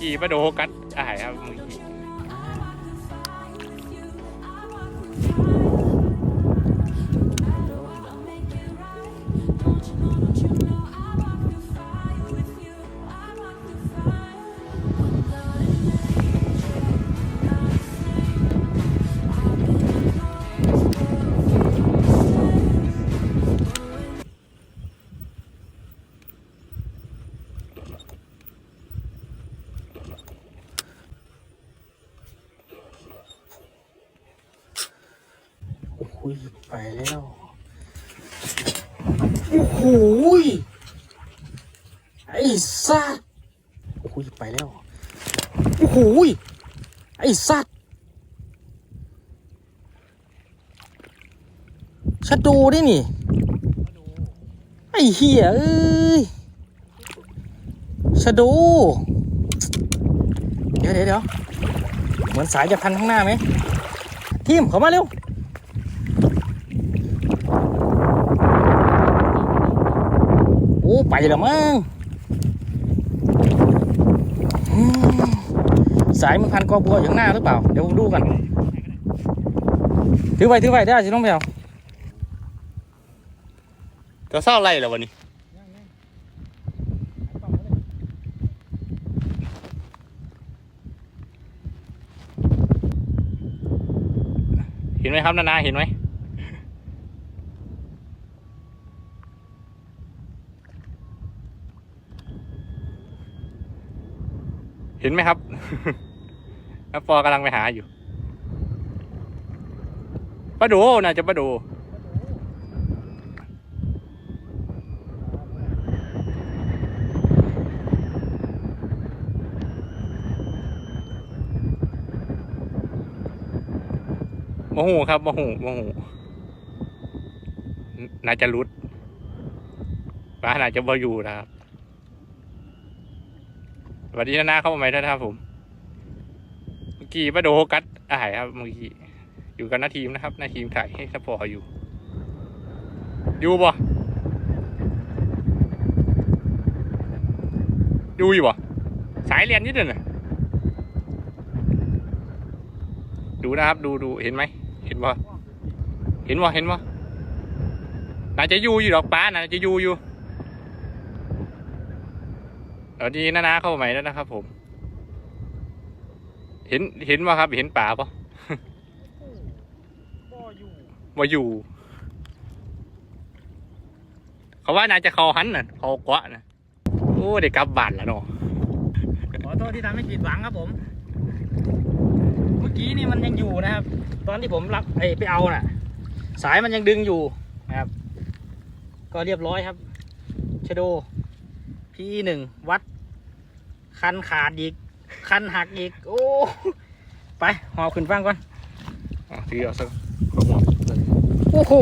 กี้ปลาโดกัดอ้ายครับมื่ อ้โหไปแล้วโอ้โหไอ้สัตว์โอ้โหไปแล้วโอ้โหไอ้สัตว์ชะโดได้นี่ ไอ้เหี้ยเอ้ยชะโดเดี๋ยวเดี๋ยวเดี๋ยวเหมือนสายจะพันข้างหน้าไหมทีมเข้ามาเร็ว โอ้ ไปแล้วมั้งสายมันพันกอบัวอยู่ข้างหน้าหรือเปล่า เดี๋ยวผมดูกัน ถือไว้ถือไว้ได้สิน้องแพลวจะเศร้าไรแล้ววันนี้เห็นไหมครับนานาเห็นไหม เห็นไหมครับแล้วปอกำลังไปหาอยู่ปลาดูน่าจะปลาดู โมโหครับโมโหโมโหน่าจะรุดปลาน่าจะบ่อยู่นะครับ วัสดีนานาเข้ามาใหม่ด้วยนะครับผม เมื่อกี้ป้าโดกัดอาหายครับเมื่อกี้อยู่กับหน้าทีมนะครับหน้าทีมถ่ายให้สปอร์อยู่ อยู่บ่อยู่อยู่บ่สายเรียนนิดหนึ่งดูนะครับ ดูดูเห็นไหมเห็นบ่เห็นบ่เห็นบ่น่าจะอยู่อยู่ดอกป้าน่าจะอยู่อยู่ สวัสดีนานาเข้ามาใหม่แล้วนะครับผม เห็นเห็นว่าครับ เห็นป่าปะบ่อยู่มาอยู่ เขาว่าน่าจะเขาหันน่ะเขากวะนะโอ้เด็กกลับบ้านแล้วเนาะขอโทษที่ทำให้ผิดหวังครับผม เมื่อกี้นี่มันยังอยู่นะครับ ตอนที่ผมรับไอ้ไปเอาน่ะ สายมันยังดึงอยู่นะครับ ก็เรียบร้อยครับชโด พี่หนึ่งวัด คันขาดอีก คันหักอีก โอ้ ไปหอบขึ้นฟังก่อนอ๋อถือเอาสักโอ้โห